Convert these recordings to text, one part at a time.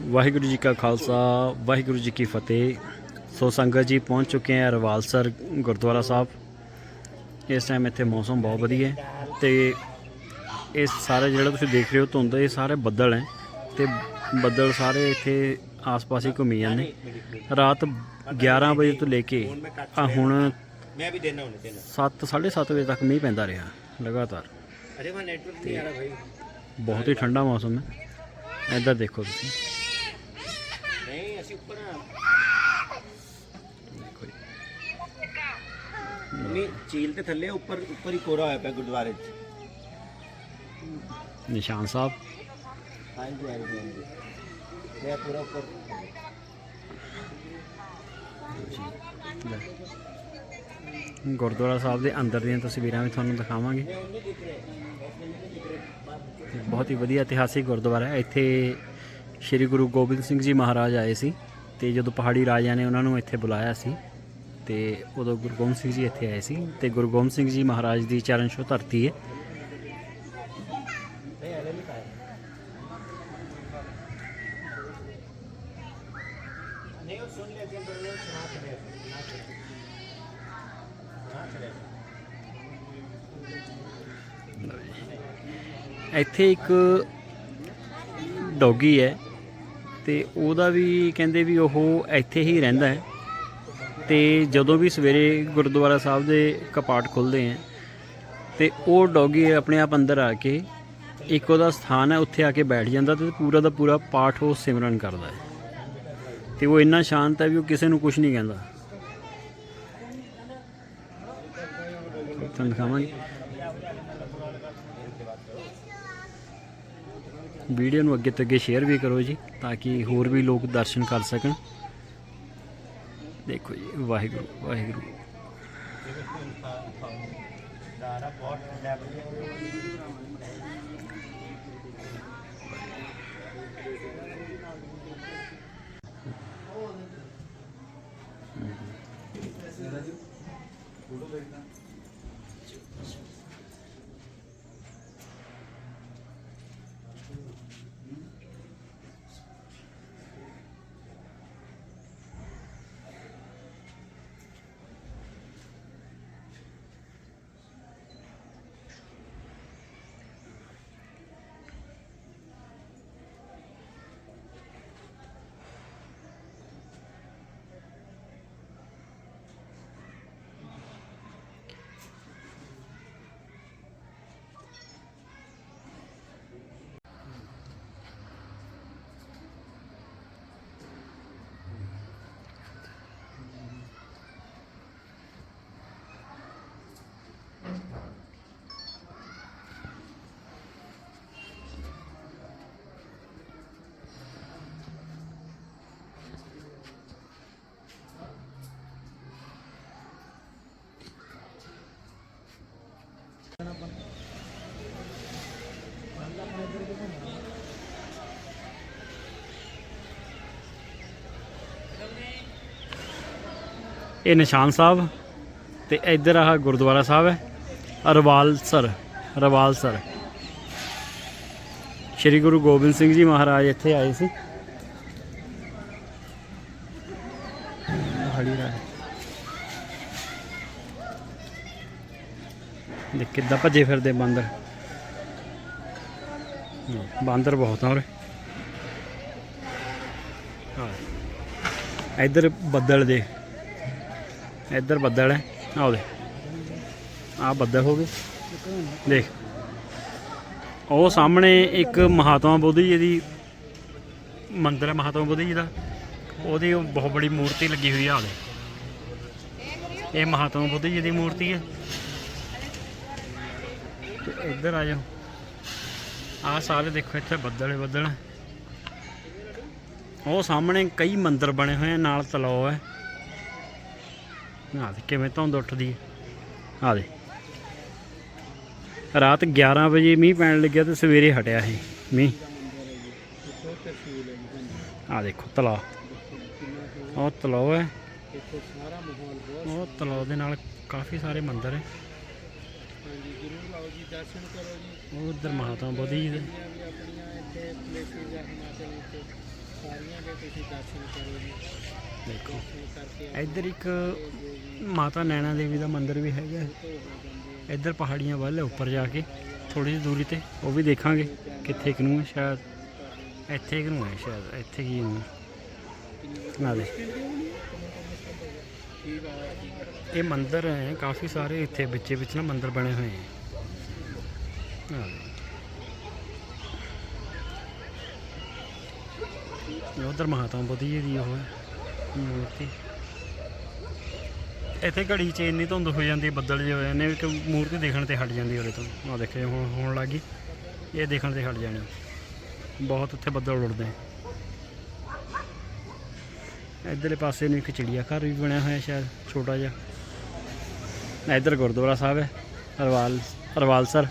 ਵਾਹਿਗੁਰੂ ਜੀ ਕਾ ਖਾਲਸਾ ਵਾਹਿਗੁਰੂ ਜੀ ਕੀ ਫਤਿਹ। ਸੋ ਸੰਗਤ ਜੀ ਪਹੁੰਚ ਚੁੱਕੇ ਆ ਰਵਾਲਸਰ ਗੁਰਦੁਆਰਾ ਸਾਹਿਬ। ਇਸ ਟਾਈਮ ਇੱਥੇ ਮੌਸਮ ਬਹੁਤ ਵਧੀਆ ਹੈ ਤੇ ਇਹ ਸਾਰੇ ਜਿਹੜਾ ਤੁਸੀਂ ਦੇਖ ਰਹੇ ਹੋ ਧੁੰਦ ਇਹ ਸਾਰੇ ਬੱਦਲ ਹੈ ਤੇ ਬੱਦਲ ਸਾਰੇ ਇੱਥੇ ਆਸ-ਪਾਸ ਹੀ ਘੁੰਮੀ ਜਾਂਦੇ ਰਾਤ 11 ਵਜੇ ਤੋਂ ਲੈ ਕੇ ਆ ਹੁਣ ਮੈਂ ਵੀ ਦੇਣਾ 7:30 ਵਜੇ ਤੱਕ ਮੀਂਹ ਪੈਂਦਾ ਰਿਹਾ ਲਗਾਤਾਰ। ਬਹੁਤ ਹੀ ਠੰਡਾ ਮੌਸਮ ਹੈ। ਇੱਧਰ ਦੇਖੋ ਤੁਸੀਂ। ਝੀਲ ਤੇ ਥੱਲੇ ਉੱਪਰ ਉੱਪਰ ਹੀ ਕੋਰਾ ਹੋਇਆ ਪਿਆ ਗੁਰਦੁਆਰੇ 'ਚ। ਨਿਸ਼ਾਨ ਸਾਹਿਬ। ਹਾਂਜੀ ਹਾਂਜੀ ਹਾਂਜੀ। ਇਹ ਪੂਰਾ ਉੱਪਰ। ਗੁਰਦੁਆਰਾ ਸਾਹਿਬ ਦੇ ਅੰਦਰ ਦੀਆਂ ਤਸਵੀਰਾਂ ਵੀ ਤੁਹਾਨੂੰ ਦਿਖਾਵਾਂਗੇ। ਬਹੁਤ ਹੀ ਵਧੀਆ ਇਤਿਹਾਸਿਕ ਗੁਰਦੁਆਰਾ ਹੈ। ਇੱਥੇ ਸ੍ਰੀ ਗੁਰੂ ਗੋਬਿੰਦ ਸਿੰਘ ਜੀ ਮਹਾਰਾਜ ਆਏ ਸੀ ਤੇ ਜਦੋਂ ਪਹਾੜੀ ਰਾਜਿਆਂ ਨੇ ਉਹਨਾਂ ਨੂੰ ਇੱਥੇ ਬੁਲਾਇਆ ਸੀ ਤੇ ਉਦੋਂ ਗੁਰੂ ਗੋਬਿੰਦ ਸਿੰਘ ਜੀ ਇੱਥੇ ਆਏ ਸੀ ਤੇ ਗੁਰੂ ਗੋਬਿੰਦ ਸਿੰਘ ਜੀ ਮਹਾਰਾਜ ਦੀ ਚਰਨ ਛੋਹ ਧਰਤੀ ਹੈ ਇੱਥੇ ਇੱਕ ਡੋਗੀ ਹੈ ਤੇ ਉਹਦਾ ਵੀ ਕਹਿੰਦੇ ਵੀ ਉਹ ਇੱਥੇ ਹੀ ਰਹਿੰਦਾ ਹੈ। ਤੇ ਜਦੋਂ ਵੀ ਸਵੇਰੇ ਗੁਰਦੁਆਰਾ ਸਾਹਿਬ ਦੇ ਕਪਾਟ ਖੁੱਲਦੇ ਹੈ ਤੇ ਉਹ ਡੌਗੀ ਆਪਣੇ ਆਪ ਅੰਦਰ ਆ ਕੇ ਇੱਕ ਉਹਦਾ ਸਥਾਨ ਹੈ, ਉੱਥੇ ਆ ਕੇ ਬੈਠ ਜਾਂਦਾ ਤੇ ਪੂਰਾ ਦਾ ਪੂਰਾ ਪਾਠ ਉਹ ਸਿਮਰਨ ਕਰਦਾ ਹੈ। ਤੇ ਉਹ ਇੰਨਾ ਸ਼ਾਂਤ ਹੈ ਵੀ ਉਹ ਕਿਸੇ ਨੂੰ ਕੁਝ ਨਹੀਂ ਕਹਿੰਦਾ। ਤੁਹਾਨੂੰ ਦਿਖਾਵਾਂਗੇ। ਵੀਡੀਓ ਨੂੰ ਅੱਗੇ ਤੋਂ ਅੱਗੇ ਸ਼ੇਅਰ ਵੀ ਕਰੋ ਜੀ, ਤਾਂ ਕਿ ਹੋਰ ਵੀ ਲੋਕ ਦਰਸ਼ਨ ਕਰ ਸਕਣ। ਦੇਖੋ ਜੀ, ਵਾਹਿਗੁਰੂ ਵਾਹਿਗੁਰੂ। ਫੋਟੋ ਦੇਖਦਾ ठंडा है ਇਹ ਨਿਸ਼ਾਨ ਸਾਹਿਬ ਤੇ ਇੱਧਰ ਆਹ ਗੁਰਦੁਆਰਾ ਸਾਹਿਬ ਹੈ ਰਵਾਲਸਰ ਰਵਾਲਸਰ ਸ਼੍ਰੀ ਗੁਰੂ ਗੋਬਿੰਦ ਸਿੰਘ ਜੀ ਮਹਾਰਾਜ ਇੱਥੇ ਆਏ ਸੀ ਦੇਖ ਕਿੱਦਾਂ ਭੱਜੇ ਫਿਰਦੇ ਬਾਂਦਰ। ਬਾਂਦਰ ਬਹੁਤ ਆ ਉਰੇ। ਹਾਂ। ਇੱਧਰ ਬੱਦਲ ਦੇ ਇੱਧਰ ਬੱਦਲ ਹੈ। ਆਹ ਦੇ ਆਹ ਬੱਦਲ ਹੋ ਗਏ। ਦੇਖ। ਉਹ ਸਾਹਮਣੇ ਇੱਕ ਮਹਾਤਮਾ ਬੁੱਧ ਜੀ ਦੀ ਮੰਦਿਰ ਹੈ, ਮਹਾਤਮਾ ਬੁੱਧ ਜੀ ਦਾ। ਉਹਦੀ ਬਹੁਤ ਬੜੀ ਮੂਰਤੀ ਲੱਗੀ ਹੋਈ ਆ ਉਹਦੇ ਇਹ ਮਹਾਤਮਾ ਬੁੱਧ ਜੀ ਦੀ ਮੂਰਤੀ ਹੈ। ਤੇ ਇੱਧਰ ਆ ਜਾਓ। ਆਹ ਸਾਰੇ ਦੇਖੋ ਇੱਥੇ ਬੱਦਲ ਬੱਦਲ ਉਹ ਸਾਹਮਣੇ ਕਈ ਮੰਦਿਰ ਬਣੇ ਹੋਏ ਆ, ਨਾਲ ਤਲਾਅ ਹੈ ਆ ਕਿਵੇਂ ਧੁੰਦ ਉੱਠਦੀ ਆ। ਦੇ ਰਾਤ 11 ਵਜੇ ਮੀਂਹ ਪੈਣ ਲੱਗਿਆ ਤੇ ਸਵੇਰੇ ਹਟਿਆ ਸੀ ਮੀਂਹ। ਆ ਦੇਖੋ ਤਲਾ ਉਹ ਤਲਾਅ ਹੈ ਉਹ ਤਲਾਅ ਦੇ ਨਾਲ ਕਾਫੀ ਸਾਰੇ ਮੰਦਿਰ ਹੈ ਉਹ ਉਧਰ ਮਹਾਤਮਾ ਬੋਧੀ ਜੀ ਦੇ। ਆਪਣੀਆਂ ਇੱਥੇ ਪਲੇਸਿਸ ਆ ਹਿਮਾਚਲ ਵਿੱਚ ਸਾਰੇ ਸਾਰੀਆਂ ਦੇ ਤੁਸੀਂ ਦਰਸ਼ਨ ਕਰੋ ਜੀ। ਦੇਖੋ। ਇੱਧਰ ਇੱਕ ਮਾਤਾ ਨੈਣਾ ਦੇਵੀ ਦਾ ਮੰਦਿਰ ਵੀ ਹੈਗਾ। ਹੋ ਇੱਧਰ ਪਹਾੜੀਆਂ ਵੱਲ ਹੈ ਉੱਪਰ ਜਾ ਕੇ। ਥੋੜੀ ਜਿਹੀ ਦੂਰੀ ਤੇ ਉਹ ਵੀ ਦੇਖਾਂਗੇ ਕਿੱਥੇ ਕੁ ਨੂੰ ਹੈ ਸ਼ਾਇਦ। ਇੱਥੇ ਕੁ ਨੂੰ ਹੈ ਸ਼ਾਇਦ ਇੱਥੇ ਕੀ ਨੂੰ ਨਾ ਦੇ ਠੀਕ ਆ? ਇਹ ਮੰਦਿਰ ਹੈ, ਕਾਫੀ ਸਾਰੇ ਇੱਥੇ ਵਿੱਚੇ ਵਿੱਚ ਨਾ ਮੰਦਿਰ ਬਣੇ ਹੋਏ ਹੈ। ਆਹ ਉਧਰ ਮਹਾਤਮਾ ਬੁੱਧੀ ਜੀ ਦੀ ਉਹ ਹੈ, ਮੂਰਤੀ। ਇੱਥੇ ਘੜੀ 'ਚ ਇੰਨੀ ਧੁੰਦ ਹੋ ਜਾਂਦੀ ਬੱਦਲ ਜਿਹੇ ਹੋ ਜਾਂਦੇ ਕਿ ਮੂਰਤੀ ਦੇਖਣ ਤੇ ਹਟ ਜਾਂਦੀ ਉਹਦੇ ਤੋਂ। ਆਹ ਦੇਖੋ ਹੁਣ ਹੋਣ ਲੱਗੀ ਇਹ ਦੇਖਣ ਤੇ ਹਟ ਜਾਣੀ। ਬਹੁਤ ਉੱਥੇ ਬੱਦਲ ਉੱਡਦੇ ਇੱਧਰਲੇ ਪਾਸੇ ਨੂੰ ਇੱਕ ਚਿੜੀਆ ਘਰ ਵੀ ਬਣਿਆ ਹੋਇਆ ਸ਼ਾਇਦ, ਛੋਟਾ ਜਿਹਾ। ਇੱਧਰ ਗੁਰਦੁਆਰਾ ਸਾਹਿਬ ਹੈ, ਹਰਵਾਲ ਹਰਵਾਲ ਸਰ।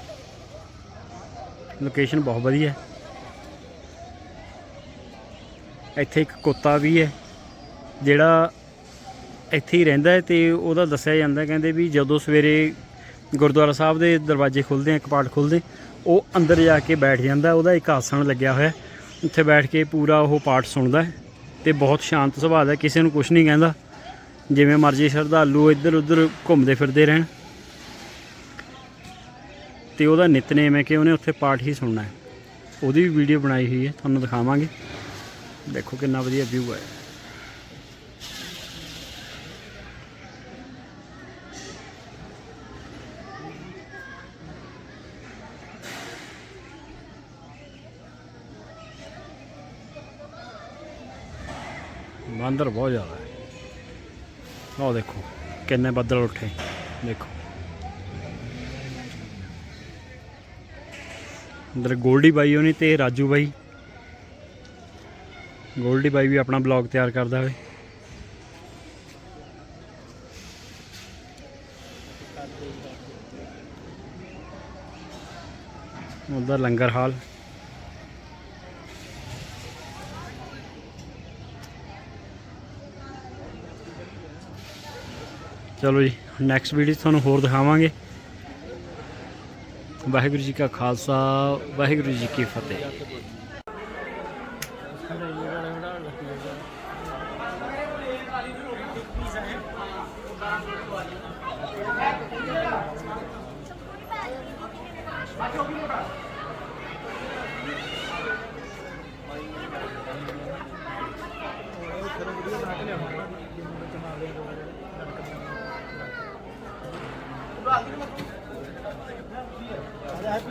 ਲੋਕੇਸ਼ਨ ਬਹੁਤ ਵਧੀਆ ਹੈ। ਇੱਥੇ ਇੱਕ ਕੁੱਤਾ ਵੀ ਹੈ, ਜਿਹੜਾ ਇੱਥੇ ਹੀ ਰਹਿੰਦਾ ਹੈ ਤੇ ਉਹਦਾ ਦੱਸਿਆ ਜਾਂਦਾ, ਕਹਿੰਦੇ ਵੀ ਜਦੋਂ ਸਵੇਰੇ ਗੁਰਦੁਆਰਾ ਸਾਹਿਬ ਦੇ ਦਰਵਾਜ਼ੇ ਖੁੱਲਦੇ ਆ ਕਪਾਟ ਖੁੱਲਦੇ, ਉਹ ਅੰਦਰ ਜਾ ਕੇ ਬੈਠ ਜਾਂਦਾ, ਉਹਦਾ ਇੱਕ ਆਸਣ ਲੱਗਿਆ ਹੋਇਆ। ਉੱਥੇ ਬੈਠ ਕੇ ਪੂਰਾ ਉਹ ਪਾਠ ਸੁਣਦਾ ਹੈ। ਤੇ ਬਹੁਤ ਸ਼ਾਂਤ ਸੁਭਾਅ ਦਾ ਕਿਸੇ ਨੂੰ ਕੁਝ ਨਹੀਂ ਕਹਿੰਦਾ। ਜਿਵੇਂ ਮਰਜ਼ੀ ਸ਼ਰਧਾਲੂ ਇੱਧਰ ਉੱਧਰ ਘੁੰਮਦੇ ਫਿਰਦੇ ਰਹਿਣ। ਤੇ ਉਹਦਾ ਨਿਤਨੇਮ ਹੈ ਕਿ ਉਹਨੇ ਉੱਥੇ ਪਾਠ ਹੀ ਸੁਣਨਾ ਹੈ। ਉਹਦੀ ਵੀ ਵੀਡੀਓ ਬਣਾਈ ਹੋਈ ਹੈ, ਤੁਹਾਨੂੰ ਦਿਖਾਵਾਂਗੇ। ਦੇਖੋ ਕਿੰਨਾ ਵਧੀਆ ਵਿਊ ਹੈ। ਬਾਂਦਰ ਬਹੁਤ ਜ਼ਿਆਦਾ ਹੈ। ਉਹ ਦੇਖੋ, ਕਿੰਨੇ ਬੱਦਲ ਉੱਠੇ। ਦੇਖੋ। ਅੰਦਰ ਗੋਲਡੀ ਬਾਈ ਹੋਣੀ ਤੇ ਰਾਜੂ ਬਾਈ। ਗੋਲਡੀ ਬਾਈ ਵੀ ਆਪਣਾ ਬਲੌਗ ਤਿਆਰ ਕਰਦਾ ਹੋਵੇ। ਉਹਦਾ ਲੰਗਰ ਹਾਲ। ਚਲੋ ਜੀ ਨੈਕਸਟ ਵੀਡੀਓ 'ਚ ਤੁਹਾਨੂੰ ਹੋਰ ਦਿਖਾਵਾਂਗੇ ਵਾਹਿਗੁਰੂ ਜੀ ਕਾ ਖਾਲਸਾ ਵਾਹਿਗੁਰੂ ਜੀ ਕੀ ਫਤਿਹ هذا